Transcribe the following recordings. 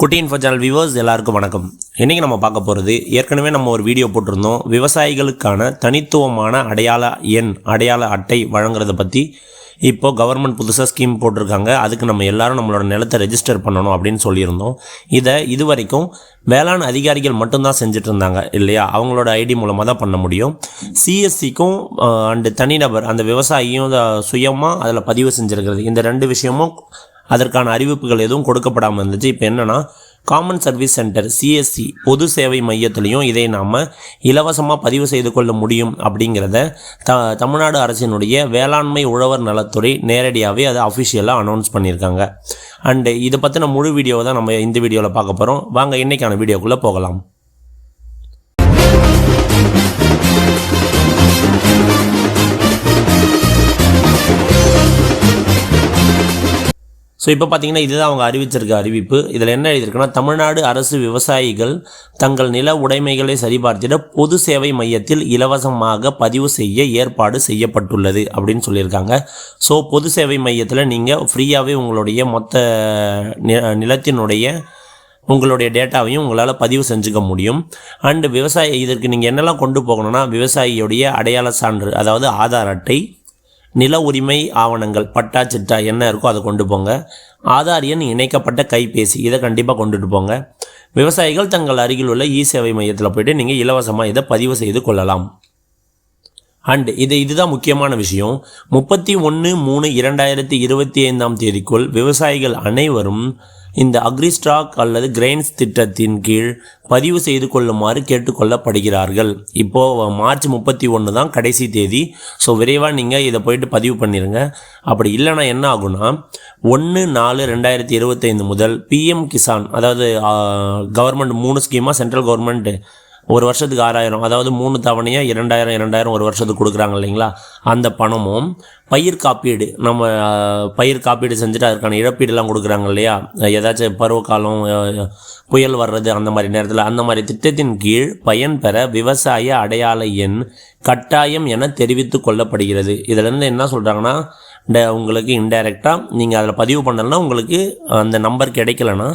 குட்டி info channel viewers எல்லாருக்கும் வணக்கம். இன்றைக்கி நம்ம பார்க்க போகிறது ஏற்கனவே நம்ம ஒரு வீடியோ போட்டிருந்தோம். விவசாயிகளுக்கான தனித்துவமான அடையாள எண் அடையாள அட்டை வழங்குறத பற்றி இப்போ கவர்மெண்ட் புதுசாக ஸ்கீம் போட்டிருக்காங்க. அதுக்கு நம்ம எல்லாரும் நம்மளோட நிலத்தை ரெஜிஸ்டர் பண்ணணும் அப்படின்னு சொல்லியிருந்தோம். இதை இது வரைக்கும் வேளாண் அதிகாரிகள் மட்டும்தான் செஞ்சுட்டு இருந்தாங்க இல்லையா? அவங்களோட ஐடி மூலமாக தான் பண்ண முடியும். சிஎஸ்சிக்கும் அண்டு தனிநபர் அந்த விவசாயியும் சுயமாக அதில் பதிவு செஞ்சுருக்கிறது. இந்த ரெண்டு விஷயமும் அதற்கான அறிவிப்புகள் எதுவும் கொடுக்கப்படாமல் இருந்துச்சு. இப்போ என்னென்னா காமன் சர்வீஸ் சென்டர் சிஎஸ்சி பொது சேவை மையத்திலையும் இதை நாம் இலவசமாக பதிவு செய்து கொள்ள முடியும் அப்படிங்கிறத த தமிழ்நாடு அரசினுடைய வேளாண்மை உழவர் நலத்துறை நேரடியாகவே அதை அஃபிஷியலாக அனௌன்ஸ் பண்ணியிருக்காங்க. அண்டு இதை பற்றின முழு வீடியோவை தான் நம்ம இந்த வீடியோவில் பார்க்க போகிறோம் வாங்க இன்றைக்கான வீடியோக்குள்ளே போகலாம். ஸோ இப்போ பார்த்தீங்கன்னா இதுதான் அவங்க அறிவிச்சிருக்க அறிவிப்பு. இதில் என்ன எழுதியிருக்குன்னா தமிழ்நாடு அரசு விவசாயிகள் தங்கள் நில உடைமைகளை சரிபார்த்திட பொது சேவை மையத்தில் இலவசமாக பதிவு செய்ய ஏற்பாடு செய்யப்பட்டுள்ளது அப்படின்னு சொல்லியிருக்காங்க. ஸோ பொது சேவை மையத்தில் நீங்கள் ஃப்ரீயாகவே உங்களுடைய மொத்த நிலத்தினுடைய உங்களுடைய டேட்டாவையும் உங்களால் பதிவு செஞ்சுக்க முடியும். அண்டு விவசாயி இதற்கு நீங்கள் என்னெல்லாம் கொண்டு போகணும்னா விவசாயியுடைய அடையாள சான்று அதாவது ஆதார் அட்டை நில உரிமை ஆவணங்கள் பட்டா சிட்டா என்ன இருக்கோ அதை கொண்டு போங்க. ஆதார் எண் இணைக்கப்பட்ட கைபேசி இதை கண்டிப்பாக கொண்டுட்டு போங்க. விவசாயிகள் தங்கள் அருகில் உள்ள இ சேவை மையத்தில் போயிட்டு நீங்கள் இலவசமாக இதை பதிவு செய்து கொள்ளலாம். அண்ட் இது இதுதான் முக்கியமான விஷயம். முப்பத்தி ஒன்று மூணு இரண்டாயிரத்தி இருபத்தி ஐந்தாம் தேதிக்குள் விவசாயிகள் அனைவரும் இந்த அக்ரிஸ்டாக் அல்லது கிரெயின்ஸ் திட்டத்தின் கீழ் பதிவு செய்து கொள்ளுமாறு கேட்டுக்கொள்ளப்படுகிறார்கள். இப்போது மார்ச் முப்பத்தி ஒன்று தான் கடைசி தேதி. ஸோ விரைவாக நீங்கள் இதை போயிட்டு பதிவு பண்ணிடுங்க அப்படி இல்லைனா என்ன ஆகும்னா ஒன்று நாலு ரெண்டாயிரத்தி இருபத்தைந்து முதல் பிஎம் கிசான் அதாவது கவர்மெண்ட் மூணு ஸ்கீமாக சென்ட்ரல் கவர்மெண்ட் ஒரு வருஷத்துக்கு ஆறாயிரம் அதாவது மூணு தவணையாக இரண்டாயிரம் இரண்டாயிரம் ஒரு வருஷத்துக்கு கொடுக்குறாங்க இல்லைங்களா? அந்த பணமும் பயிர் காப்பீடு நம்ம பயிர் காப்பீடு செஞ்சுட்டு அதுக்கான இழப்பீடுலாம் கொடுக்குறாங்க இல்லையா? ஏதாச்சும் பருவக்காலம் புயல் வர்றது அந்த மாதிரி நேரத்தில் அந்த மாதிரி திட்டத்தின் கீழ் பயன் பெற விவசாய அடையாள எண் கட்டாயம் என தெரிவித்து கொள்ளப்படுகிறது. இதிலேருந்து என்ன சொல்கிறாங்கன்னா உங்களுக்கு இன்டைரக்டாக நீங்கள் அதில் பதிவு பண்ணலைன்னா உங்களுக்கு அந்த நம்பர் கிடைக்கலன்னா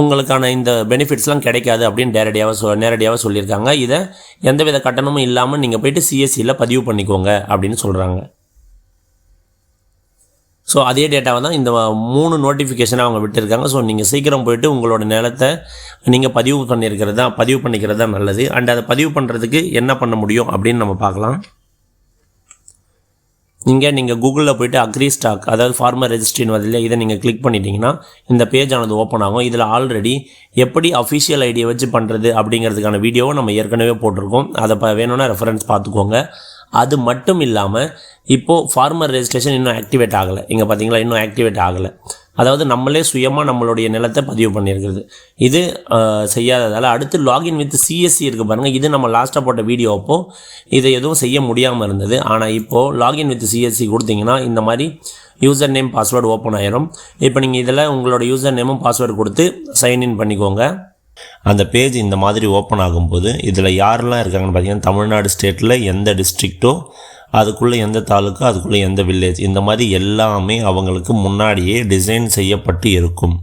உங்களுக்கான இந்த பெனிஃபிட்ஸ்லாம் கிடைக்காது அப்படின்னு நேரடியாக சொ நேரடியாக சொல்லியிருக்காங்க. இதை எந்தவித கட்டணமும் இல்லாமல் நீங்கள் போயிட்டு சிஎஸ்சியில் பதிவு பண்ணிக்கோங்க அப்படின்னு சொல்கிறாங்க ஸோ அதே டேட்டாவை தான் இந்த மூணு நோட்டிஃபிகேஷனை அவங்க விட்டுருக்காங்க. ஸோ நீங்கள் சீக்கிரம் போயிட்டு உங்களோட நிலத்தை நீங்கள் பதிவு பண்ணியிருக்கிறது தான் பதிவு பண்ணிக்கிறது தான் நல்லது. அண்ட் அதை பதிவு பண்ணுறதுக்கு என்ன பண்ண முடியும் அப்படின்னு நம்ம பார்க்கலாம். இங்கே நீங்கள் கூகுளில் போய்ட்டு அக்ரி ஸ்டாக் அதாவது ஃபார்மர் ரெஜிஸ்ட்ரின்னு வரல இதை நீங்கள் கிளிக் பண்ணிட்டீங்கன்னா இந்த பேஜ் ஆனது ஓப்பன் ஆகும். இதில் ஆல்ரெடி எப்படி அஃபிஷியல் ஐடியை வச்சு பண்ணுறது அப்படிங்கிறதுக்கான வீடியோவை நம்ம ஏற்கனவே போட்டிருக்கோம். அதை வேணும்னா ரெஃபரன்ஸ் பார்த்துக்கோங்க. அது மட்டும் இல்லாமல் இப்போது ஃபார்மர் ரெஜிஸ்ட்ரேஷன் இன்னும் ஆக்டிவேட் ஆகலை. இங்கே பார்த்தீங்களா இன்னும் ஆக்டிவேட் ஆகலை. அதாவது நம்மளே சுயமாக நம்மளுடைய நிலத்தை பதிவு பண்ணியிருக்கிறது இது செய்யாததால் அடுத்து லாகின் வித் சிஎஸ்சி இருக்குது பாருங்கள் இது நம்ம லாஸ்ட்டாக போட்ட வீடியோ அப்போ இதை எதுவும் செய்ய முடியாமல் இருந்தது. ஆனால் இப்போது லாகின் வித் சிஎஸ்சி கொடுத்தீங்கன்னா இந்த மாதிரி யூசர் நேம் பாஸ்வேர்டு ஓப்பன் ஆயிரும். இப்போ நீங்கள் இதில் உங்களோட யூசர் நேமும் பாஸ்வேர்டு கொடுத்து சைன்இன் பண்ணிக்கோங்க. அந்த பேஜ் இந்த மாதிரி ஓப்பன் ஆகும்போது இதில் யாரெல்லாம் இருக்காங்கன்னு பார்த்தீங்கன்னா தமிழ்நாடு ஸ்டேட்டில் எந்த டிஸ்ட்ரிக்ட்டோ அதுக்குள்ளே எந்த தாலுக்கா அதுக்குள்ளே எந்த வில்லேஜ் இந்த மாதிரி எல்லாமே அவங்களுக்கு முன்னாடியே டிசைன் செய்யப்பட்டு இருக்கும்.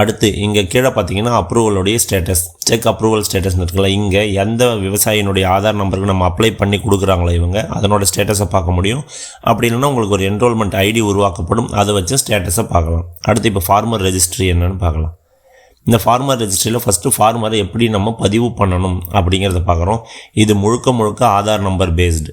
அடுத்து இங்கே கீழே பார்த்தீங்கன்னா அப்ரூவலுடைய ஸ்டேட்டஸ் செக் அப்ரூவல் ஸ்டேட்டஸ் இருக்குல்ல இங்கே எந்த விவசாயினுடைய ஆதார் நம்பருக்கு நம்ம அப்ளை பண்ணி கொடுக்குறாங்களோ இவங்க அதனோட ஸ்டேட்டஸை பார்க்க முடியும். அப்படி இல்லைன்னா உங்களுக்கு ஒரு என்ரோல்மெண்ட் ஐடி உருவாக்கப்படும். அதை வச்சு ஸ்டேட்டஸை பார்க்கலாம். அடுத்து இப்போ ஃபார்மர் ரெஜிஸ்ட்ரி என்னென்னு பார்க்கலாம். இந்த ஃபார்மர் ரெஜிஸ்ட்ரியில் ஃபஸ்ட்டு ஃபார்மரை எப்படி நம்ம பதிவு பண்ணணும் அப்படிங்கிறத பார்க்குறோம். இது முழுக்க முழுக்க ஆதார் நம்பர் பேஸ்டு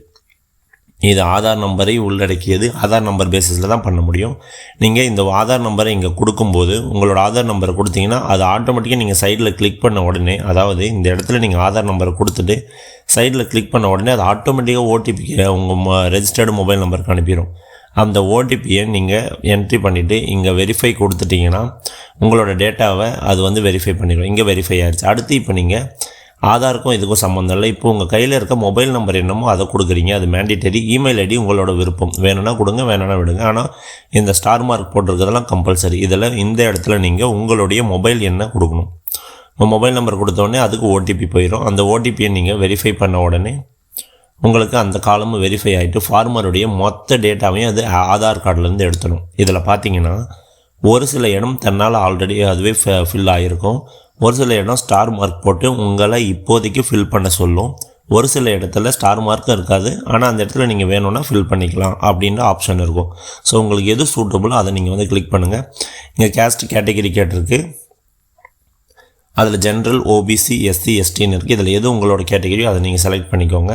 இது ஆதார் நம்பரை உள்ளடக்கியது ஆதார் நம்பர் பேசிஸில் தான் பண்ண முடியும். நீங்கள் இந்த ஆதார் நம்பரை இங்கே கொடுக்கும்போது உங்களோட ஆதார் நம்பரை கொடுத்தீங்கன்னா அது ஆட்டோமேட்டிக்காக நீங்கள் சைடில் கிளிக் பண்ண உடனே அதாவது இந்த இடத்துல நீங்கள் ஆதார் நம்பரை கொடுத்துட்டு சைடில் கிளிக் பண்ண உடனே அது ஆட்டோமேட்டிக்காக ஓடிபி உங்கள் ரெஜிஸ்டர்டு மொபைல் நம்பருக்கு அனுப்பிடும் அந்த ஓடிபியை நீங்கள் என்ட்ரி பண்ணிவிட்டு இங்கே வெரிஃபை கொடுத்துட்டிங்கன்னா உங்களோட டேட்டாவை அது வந்து வெரிஃபை பண்ணிடும் இங்கே வெரிஃபை ஆயிடுச்சு அடுத்து இப்போ நீங்கள் ஆதாருக்கும் இதுக்கும் சம்மந்தம் இல்லை. இப்போ உங்கள் கையில் இருக்க மொபைல் நம்பர் என்னமோ அதை கொடுக்குறீங்க. அது மேண்டிட்டரி இமெயில் ஐடி உங்களோட விருப்பம். வேணும்னா கொடுங்க வேணும்னா விடுங்க. ஆனால் இந்த ஸ்டார் மார்க் போட்டிருக்கிறதெல்லாம் கம்பல்சரி இதில் இந்த இடத்துல நீங்கள் உங்களுடைய மொபைல் எண்ணை கொடுக்கணும். உங்கள் மொபைல் நம்பர் கொடுத்தோடனே அதுக்கு ஓடிபி போயிடும் அந்த ஓடிபியை நீங்கள் வெரிஃபை பண்ண உடனே உங்களுக்கு அந்த காலமும் வெரிஃபை ஆகிட்டு ஃபார்மருடைய மொத்த டேட்டாவையும் அது ஆதார் கார்டிலேருந்து எடுத்துடும் இதில் பார்த்தீங்கன்னா ஒரு சில இடம் தன்னால் ஆல்ரெடி அதுவே ஃபில் ஆகிருக்கும் ஒரு சில இடம் ஸ்டார் மார்க் போட்டு உங்களை இப்போதைக்கு ஃபில் பண்ண சொல்லும். ஒரு சில இடத்துல ஸ்டார் மார்க்கும் இருக்காது. ஆனால் அந்த இடத்துல நீங்கள் வேணும்னா ஃபில் பண்ணிக்கலாம் அப்படின்ற ஆப்ஷன் இருக்கும். ஸோ உங்களுக்கு எது சூட்டபுளோ அதை நீங்கள் வந்து கிளிக் பண்ணுங்கள் இங்கே கேஸ்ட் கேட்டகிரி கேட்டிருக்கு. அதில் ஜென்ரல் ஓபிசி எஸ்சி எஸ்டின்னு இருக்குது இதில் எது உங்களோட கேட்டகரியோ அதை நீங்கள் செலக்ட் பண்ணிக்கோங்க.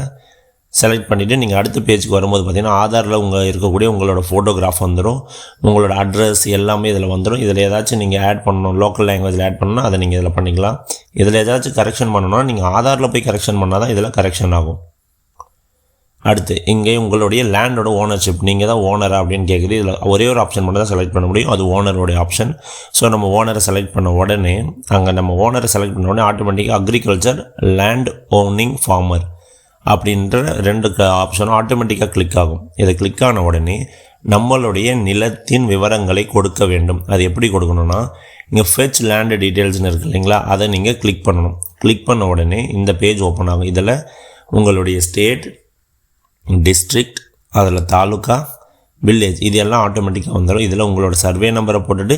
செலக்ட் பண்ணிவிட்டு நீங்கள் அடுத்த பேஜுக்கு வரும்போது பார்த்தீங்கன்னா ஆதாரில் உங்கள் இருக்கக்கூடிய உங்களோட ஃபோட்டோகிராஃப் வந்துடும் உங்களோட அட்ரஸ் எல்லாமே இதில் வந்துடும் இதில் ஏதாச்சும் நீங்கள் ஆட் பண்ணணும் லோக்கல் லாங்குவேஜில் ஆட் பண்ணணும் அதை நீங்கள் இதில் பண்ணிக்கலாம். இதில் ஏதாச்சும் கரெக்ஷன் பண்ணணும்னா நீங்கள் ஆதாரில் போய் கரெக்ஷன் பண்ணால் தான் இதில் கரெக்ஷன் ஆகும். அடுத்து இங்கே உங்களுடைய லேண்டோட ஓனர்ஷிப் நீங்கள் தான் ஓனரா அப்படின்னு கேட்குது இதில் ஒரே ஒரு ஆப்ஷன் மட்டும் தான் செலக்ட் பண்ண முடியும். அது ஓனருடைய ஆப்ஷன் ஸோ நம்ம ஓனரை செலக்ட் பண்ண உடனே அங்கே நம்ம ஓனரை செலக்ட் பண்ண உடனே ஆட்டோமேட்டிக்காக அக்ரிகல்ச்சர் லேண்ட் ஓனிங் ஃபார்மர் அப்படின்ற ரெண்டு ஆப்ஷனும் ஆட்டோமேட்டிக்காக கிளிக் ஆகும். இதை கிளிக் ஆன உடனே நம்மளுடைய நிலத்தின் விவரங்களை கொடுக்க வேண்டும். அது எப்படி கொடுக்கணும்னா இங்கே ஃபெச் லேண்டு டீட்டெயில்ஸ்னு இருக்கு இல்லைங்களா அதை நீங்கள் கிளிக் பண்ணணும். கிளிக் பண்ண உடனே இந்த பேஜ் ஓப்பன் ஆகும். இதில் உங்களுடைய ஸ்டேட் டிஸ்ட்ரிக்ட் அதில் தாலுக்கா வில்லேஜ் இது எல்லாம் ஆட்டோமேட்டிக்காக வந்துடும் இதில் உங்களோட சர்வே நம்பரை போட்டுட்டு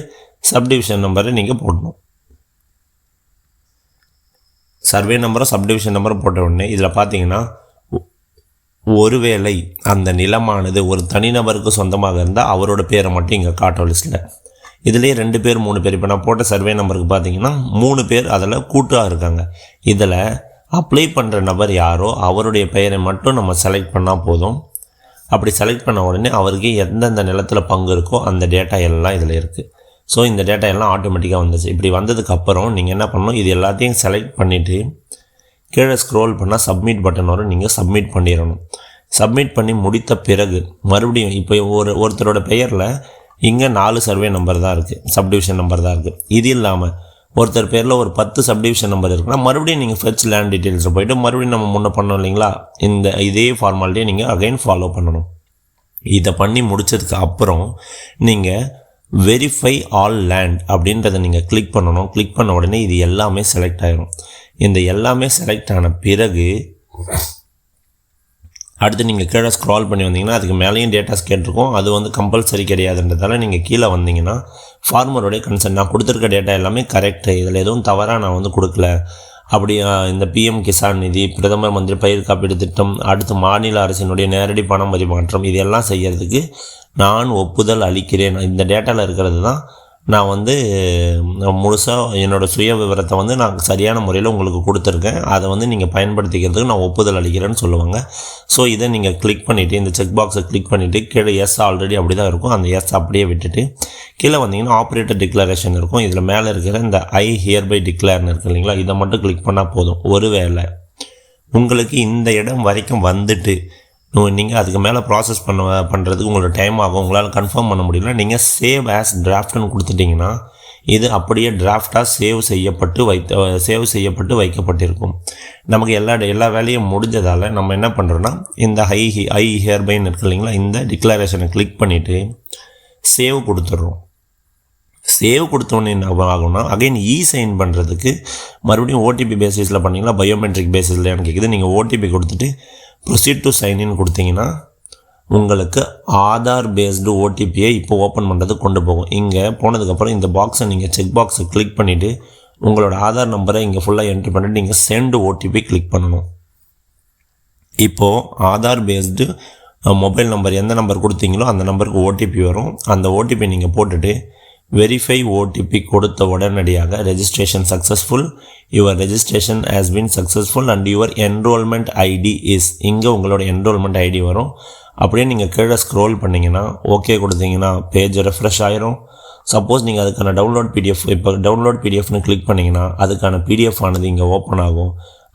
சப்டிவிஷன் நம்பரை நீங்கள் போடணும். சர்வே நம்பரும் சப்டிவிஷன் நம்பரும் போட்ட உடனே இதில் பார்த்தீங்கன்னா ஒருவேளை அந்த நிலமானது ஒரு தனிநபருக்கு சொந்தமாக இருந்தால் அவரோட பேரை மட்டும் இங்கே காட்டும் லிஸ்ட்டில் இதுலேயே ரெண்டு பேர் மூணு பேர். இப்போ நான் போட்ட சர்வே நம்பருக்கு பார்த்தீங்கன்னா மூணு பேர் அதில் கூட்டாக இருக்காங்க. இதில் அப்ளை பண்ணுற நபர் யாரோ அவருடைய பெயரை மட்டும் நம்ம செலக்ட் பண்ணால் போதும். அப்படி செலக்ட் பண்ண உடனே அவருக்கு எந்தெந்த நிலத்தில் பங்கு இருக்கோ அந்த டேட்டா எல்லாம் இதில் இருக்குது ஸோ இந்த டேட்டா எல்லாம் ஆட்டோமேட்டிக்காக வந்துச்சு. இப்படி வந்ததுக்கு அப்புறம் நீங்கள் என்ன பண்ணணும்? இது எல்லாத்தையும் செலக்ட் பண்ணிவிட்டு கீழே ஸ்க்ரோல் பண்ணால் சப்மிட் பட்டன் வரும். நீங்கள் சப்மிட் பண்ணிடணும். சப்மிட் பண்ணி முடித்த பிறகு மறுபடியும் இப்போ ஒரு ஒருத்தரோட பெயரில் இங்கே நாலு சர்வே நம்பர் தான் இருக்குது சப்டிவிஷன் நம்பர் தான் இருக்குது இது இல்லாமல் ஒருத்தர் பேரில் ஒரு பத்து சப்டிவிஷன் நம்பர் இருக்குன்னா மறுபடியும் நீங்கள் ஃபெச் லேண்ட் டீட்டெயில்ஸில் போயிட்டு மறுபடியும் நம்ம முன்ன பண்ணோம் இல்லைங்களா? இந்த இதே ஃபார்மாலிட்டியை நீங்கள் அகைன் ஃபாலோ பண்ணணும். இதை பண்ணி முடித்ததுக்கு அப்புறம் நீங்கள் வெரிஃபை ஆல் லேண்ட் அப்படின்றத நீங்கள் கிளிக் பண்ணணும். கிளிக் பண்ண உடனே இது எல்லாமே செலக்ட் ஆகிடும் இந்த எல்லாமே செலக்ட் ஆன பிறகு அடுத்து நீங்கள் கீழே ஸ்க்ரால் பண்ணி வந்தீங்கன்னா அதுக்கு மேலேயும் டேட்டாஸ் கேட்டிருக்கோம் அது வந்து கம்பல்சரி கிடையாதுன்றதால நீங்கள் கீழே வந்தீங்கன்னா ஃபார்மருடைய கன்சர்ன் நான் கொடுத்துருக்க டேட்டா எல்லாமே கரெக்டு இதில் எதுவும் தவறாக நான் வந்து கொடுக்கல. அப்படி இந்த பிஎம் கிசான் நிதி பிரதமர் மந்திரி பயிர் காப்பீடு திட்டம் அடுத்து மாநில அரசினுடைய நேரடி பணம் பரிமாற்றம் இதெல்லாம் செய்கிறதுக்கு நான் ஒப்புதல் அளிக்கிறேன். இந்த டேட்டாவில் இருக்கிறது தான் நான் வந்து முழுசாக என்னோடய சுய விவரத்தை வந்து நான் சரியான முறையில் உங்களுக்கு கொடுத்துருக்கேன். அதை வந்து நீங்கள் பயன்படுத்திக்கிறதுக்கு நான் ஒப்புதல் அளிக்கிறேன்னு சொல்லுவாங்க. ஸோ இதை நீங்கள் கிளிக் பண்ணிவிட்டு இந்த செக் பாக்ஸை கிளிக் பண்ணிவிட்டு கீழே எஸ் ஆல்ரெடி அப்படி தான் இருக்கும். அந்த எஸ் அப்படியே விட்டுட்டு கீழே வந்தீங்கன்னா ஆப்ரேட்டர் டிக்ளரேஷன் இருக்கும். இதில் மேலே இருக்கிற இந்த ஐ ஹியர் பை டிக்ளேர்னு இருக்கு இல்லைங்களா? இதை மட்டும் கிளிக் பண்ணால் போதும். ஒருவேளை உங்களுக்கு இந்த இடம் வரைக்கும் வந்துட்டு நீங்கள் அதுக்கு மேலே ப்ராசஸ் பண்ண பண்ணுறதுக்கு உங்களோட டைம் ஆகும். உங்களால் கன்ஃபார்ம் பண்ண முடியல. நீங்கள் சேவ் ஆஸ் டிராஃப்ட்னு கொடுத்துட்டிங்கன்னா இது அப்படியே டிராஃப்டாக சேவ் செய்யப்பட்டு வைத்த சேவ் செய்யப்பட்டு வைக்கப்பட்டிருக்கும். நமக்கு எல்லா எல்லா வேலையும் முடிஞ்சதால் நம்ம என்ன பண்ணுறோன்னா இந்த ஹை ஐ ஹியர்பைன்னு இருக்கு இல்லைங்களா இந்த டிக்ளரேஷனை கிளிக் பண்ணிவிட்டு சேவ் கொடுத்துட்றோம். சேவ் கொடுத்தோன்னே என்ன ஆகும்னா அகைன் இ சைன் பண்ணுறதுக்கு மறுபடியும் ஓடிபி பேசிஸில் பண்ணீங்களா பயோமெட்ரிக் பேசிஸ்லையான்னு கேட்குது நீங்கள் ஓடிபி கொடுத்துட்டு ப்ரொசீட் டு சைன்இன் கொடுத்தீங்கன்னா உங்களுக்கு ஆதார் பேஸ்டு ஓடிபியை இப்போ ஓப்பன் பண்ணுறது கொண்டு போகும். இங்கே போனதுக்கப்புறம் இந்த பாக்ஸை நீங்கள் செக் பாக்ஸை கிளிக் பண்ணிவிட்டு உங்களோட ஆதார் நம்பரை இங்கே ஃபுல்லாக என்ட்ரி பண்ணிவிட்டு நீங்கள் சென்டு ஓடிபி கிளிக் பண்ணணும். இப்போது ஆதார் பேஸ்டு மொபைல் நம்பர் எந்த நம்பர் கொடுத்தீங்களோ அந்த நம்பருக்கு ஓடிபி வரும். அந்த ஓடிபி நீங்கள் போட்டுட்டு வெரிஃபை ஓடிபி கொடுத்த உடனடியாக registration successful your registration has been successful and your enrolment ID is இங்கே உங்களோட என்ரோல்மெண்ட் ஐடி வரும். அப்படியே நீங்கள் கீழே ஸ்க்ரோல் பண்ணிங்கன்னா ஓகே கொடுத்தீங்கன்னா பேஜ் ரெஃப்ரெஷ் ஆயிரும். சப்போஸ் நீங்கள் அதுக்கான டவுன்லோட் பிடிஎஃப் இப்போ டவுன்லோட் பிடிஎஃப்னு கிளிக் பண்ணிங்கன்னா அதுக்கான பிடிஎஃப் ஆனது இங்கே ஓப்பன் ஆகும்.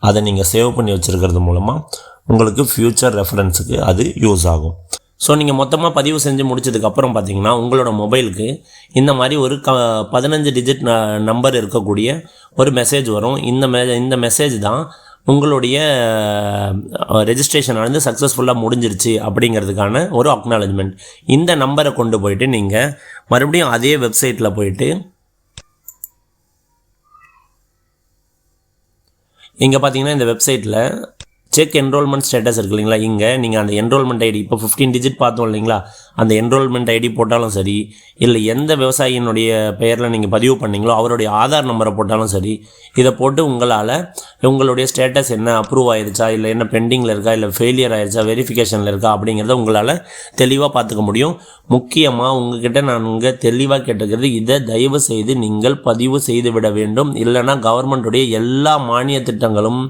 அதை நீங்கள் சேவ் பண்ணி வச்சுருக்கிறது மூலமாக உங்களுக்கு ஃப்யூச்சர் ரெஃபரன்ஸுக்கு அது யூஸ் ஆகும். ஸோ நீங்கள் மொத்தமாக பதிவு செஞ்சு முடிச்சதுக்கப்புறம் பார்த்தீங்கன்னா உங்களோட மொபைலுக்கு இந்த மாதிரி ஒரு க பதினஞ்சு டிஜிட் நம்பர் இருக்கக்கூடிய ஒரு மெசேஜ் வரும். இந்த மெ இந்த மெசேஜ் தான் உங்களுடைய ரெஜிஸ்ட்ரேஷன் வந்து சக்ஸஸ்ஃபுல்லாக முடிஞ்சிருச்சு அப்படிங்கிறதுக்கான ஒரு அக்னாலஜ்மெண்ட் இந்த நம்பரை கொண்டு போயிட்டு நீங்கள் மறுபடியும் அதே வெப்சைட்டில் போயிட்டு இங்கே பார்த்தீங்கன்னா இந்த வெப்சைட்டில் செக் என்ரோல்மெண்ட் ஸ்டேட்டஸ் இருக்கு இல்லைங்களா? இங்கே நீங்கள் அந்த என்ரோல்மெண்ட் ஐடி இப்போ ஃபிஃப்டீன் டிஜிட் பார்த்தோம் இல்லைங்களா? அந்த என்ரோல்மெண்ட் ஐடி போட்டாலும் சரி இல்லை எந்த விவசாயியினுடைய பெயரில் நீங்கள் பதிவு பண்ணீங்களோ அவருடைய ஆதார் நம்பரை போட்டாலும் சரி இதை போட்டு உங்களால் உங்களுடைய ஸ்டேட்டஸ் என்ன அப்ரூவ் ஆயிருச்சா இல்லை என்ன பெண்டிங்கில் இருக்கா இல்லை ஃபெயிலியர் ஆயிடுச்சா வெரிஃபிகேஷனில் இருக்கா அப்படிங்கிறத உங்களால் தெளிவாக பார்த்துக்க முடியும். முக்கியமாக உங்ககிட்ட நான் இங்கே தெளிவாக கேட்டுக்கிறது இதை தயவு செய்து நீங்கள் பதிவு செய்து விட வேண்டும். இல்லைன்னா கவர்மெண்ட்டுடைய எல்லா மானிய திட்டங்களும்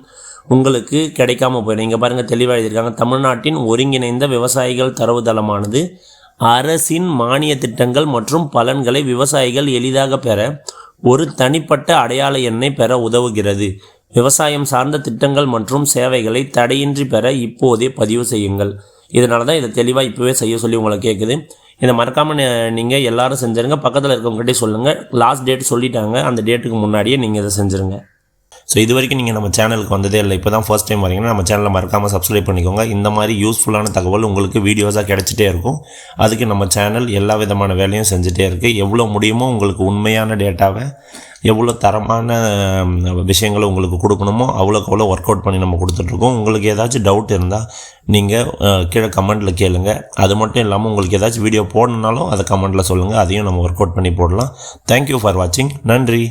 உங்களுக்கு கிடைக்காம போயிடும். இங்கே பாருங்கள் தெளிவாக எழுதியிருக்காங்க. தமிழ்நாட்டின் ஒருங்கிணைந்த விவசாயிகள் தரவுதளமானது அரசின் மானிய திட்டங்கள் மற்றும் பலன்களை விவசாயிகள் எளிதாக பெற ஒரு தனிப்பட்ட அடையாள எண்ணை பெற உதவுகிறது. விவசாயம் சார்ந்த திட்டங்கள் மற்றும் சேவைகளை தடையின்றி பெற இப்போதே பதிவு செய்யுங்கள். இதனால தான் இதை தெளிவாக இப்போவே செய்ய சொல்லி உங்களை கேட்குது இதை மறக்காமல் நீங்கள் எல்லாரும் செஞ்சுருங்க. பக்கத்தில் இருக்கவங்ககிட்டே சொல்லுங்கள் லாஸ்ட் டேட் சொல்லிட்டாங்க. அந்த டேட்டுக்கு முன்னாடியே நீங்கள் இதை செஞ்சுருங்க. ஸோ இது வரைக்கும் நீங்கள் நம்ம சேனலுக்கு வந்ததே இல்லை. இப்போ தான் ஃபர்ஸ்ட் டைம் வரீங்கன்னா நம்ம சேனலை மறக்காமல் சப்ஸ்கிரைப் பண்ணிக்கோங்க. இந்த மாதிரி யூஸ்ஃபுல்லான தகவல் உங்களுக்கு வீடியோஸாக கிடச்சிட்டே இருக்கும். அதுக்கு நம்ம சேனல் எல்லா விதமான வேலையும் செஞ்சுட்டே இருக்குது எவ்வளோ முடியுமோ உங்களுக்கு உண்மையான டேட்டாவை எவ்வளோ தரமான விஷயங்களை உங்களுக்கு கொடுக்கணுமோ அவ்வளோக்கு அவ்வளோ ஒர்க் அவுட் பண்ணி நம்ம கொடுத்துட்ருக்கோம் உங்களுக்கு ஏதாச்சும் டவுட் இருந்தால் நீங்கள் கீழே கமெண்ட்டில் கேளுங்கள் அது மட்டும் இல்லாமல் உங்களுக்கு ஏதாச்சும் வீடியோ போடணுன்னாலும் அதை கமெண்ட்டில் சொல்லுங்கள் அதையும் நம்ம ஒர்க் அவுட் பண்ணி போடலாம். தேங்க்யூ ஃபார் வாட்சிங் நன்றி.